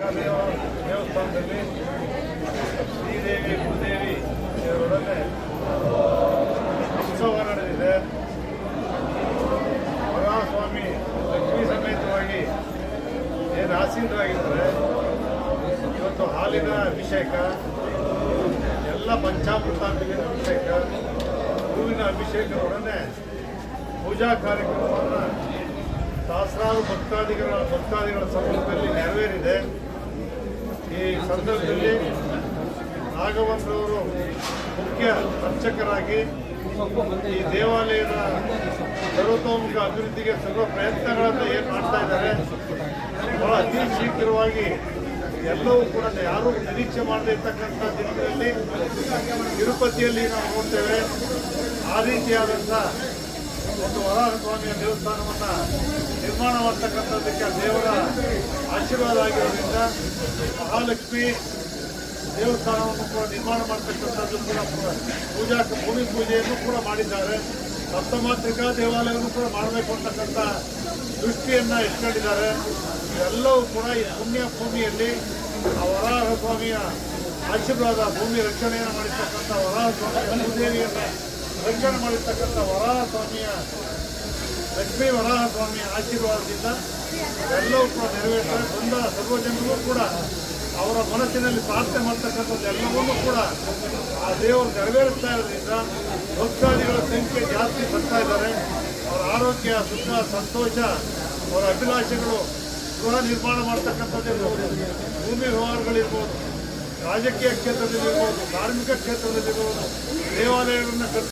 ದೇವಸ್ಥಾನದಲ್ಲಿ ಶ್ರೀದೇವಿ ಭೂದೇವಿ ಇವರೊಡನೆ ಉತ್ಸವ ನಡೆದಿದೆ ವರಸ್ವಾಮಿ ಲಕ್ಷ್ಮೀ ಸಮೇತವಾಗಿ ಏನು ಆಸೀನರಾಗಿದ್ದಾರೆ ಇವತ್ತು ಹಾಲಿನ ಅಭಿಷೇಕ ಎಲ್ಲ ಪಂಚಾಮೃತಾಂಬಿನ ಅಭಿಷೇಕ ಹೂವಿನ ಅಭಿಷೇಕದೊಡನೆ ಪೂಜಾ ಕಾರ್ಯಕ್ರಮವನ್ನು ಸಹಸ್ರಾರು ಭಕ್ತಾದಿಗಳ ಭಕ್ತಾದಿಗಳ ಸಮೂಹದಲ್ಲಿ ನೆರವೇರಿದೆ ಈ ಸಂದರ್ಭದಲ್ಲಿ ರಾಘವನ್ರವರು ಮುಖ್ಯ ಅರ್ಚಕರಾಗಿ ಈ ದೇವಾಲಯದ ಸರ್ವತೋಮುಖ ಅಭಿವೃದ್ಧಿಗೆ ಸರ್ವ ಪ್ರಯತ್ನಗಳನ್ನು ಏನು ಮಾಡ್ತಾ ಇದ್ದಾರೆ, ಬಹಳ ಅತಿ ಶೀಘ್ರವಾಗಿ ಎಲ್ಲವೂ ಕೂಡ ಯಾರೂ ನಿರೀಕ್ಷೆ ಮಾಡದೇ ಇರ್ತಕ್ಕಂಥ ದಿನಗಳಲ್ಲಿ ತಿರುಪತಿಯಲ್ಲಿ ನಾವು ನೋಡ್ತೇವೆ. ಆ ರೀತಿಯಾದಂಥ ಒಂದು ವರಾಹ ಸ್ವಾಮಿಯ ದೇವಸ್ಥಾನವನ್ನು ನಿರ್ಮಾಣ ಮಾಡ್ತಕ್ಕಂಥದ್ದಕ್ಕೆ ದೇವರ ಆಶೀರ್ವಾದ ಆಗಿರೋದ್ರಿಂದ ಮಹಾಲಕ್ಷ್ಮಿ ದೇವಸ್ಥಾನವನ್ನು ಕೂಡ ನಿರ್ಮಾಣ ಮಾಡತಕ್ಕಂಥದ್ದು ಕೂಡ ಪೂಜಾ ಭೂಮಿ ಪೂಜೆಯನ್ನು ಕೂಡ ಮಾಡಿದ್ದಾರೆ. ಸಪ್ತಮಾತ್ರಿಕಾ ದೇವಾಲಯವನ್ನು ಕೂಡ ಮಾಡಬೇಕು ಅಂತಕ್ಕಂಥ ದೃಷ್ಟಿಯನ್ನ ಇಟ್ಕೊಂಡಿದ್ದಾರೆ ಎಲ್ಲವೂ ಕೂಡ ಈ ಪುಣ್ಯ ಭೂಮಿಯಲ್ಲಿ ವರಾಹ ಸ್ವಾಮಿಯ ಆಶೀರ್ವಾದ ಭೂಮಿ ರಕ್ಷಣೆಯನ್ನು ಮಾಡಿರ್ತಕ್ಕಂಥ ವರಾಹ ಸ್ವಾಮಿ ದೇವಿಯನ್ನು ರಕ್ಷಣೆ ಮಾಡಿರ್ತಕ್ಕಂಥ ವರಾಹ ಸ್ವಾಮಿಯ ಲಕ್ಷ್ಮೀ ವರಾಹ ಸ್ವಾಮಿಯ ಆಶೀರ್ವಾದದಿಂದ ಎಲ್ಲವೂ ಕೂಡ ನೆರವೇರ್ತಾರೆ ಬಂದ ಸರ್ವ ಕೂಡ ಅವರ ಮನಸ್ಸಿನಲ್ಲಿ ಪ್ರಾರ್ಥನೆ ಮಾಡ್ತಕ್ಕಂಥದ್ದು ಎಲ್ಲವನ್ನೂ ಕೂಡ ಆ ದೇವರು ನೆರವೇರಿಸ್ತಾ ಇರೋದ್ರಿಂದ ಭಕ್ತಾದಿಗಳ ಸಂಖ್ಯೆ ಜಾಸ್ತಿ ಬರ್ತಾ ಇದ್ದಾರೆ ಅವರ ಆರೋಗ್ಯ ಸುಖ ಸಂತೋಷ ಅವರ ಅಭಿಲಾಷೆಗಳು ಗೃಹ ನಿರ್ಮಾಣ ಮಾಡ್ತಕ್ಕಂಥದ್ದಿರ್ಬೋದು ಭೂಮಿ ವ್ಯವಹಾರಗಳಿರ್ಬೋದು ರಾಜಕೀಯ ಕ್ಷೇತ್ರದಲ್ಲಿರ್ಬೋದು, ಧಾರ್ಮಿಕ ಕ್ಷೇತ್ರದಲ್ಲಿರ್ಬೋದು, ದೇವಾಲಯಗಳನ್ನು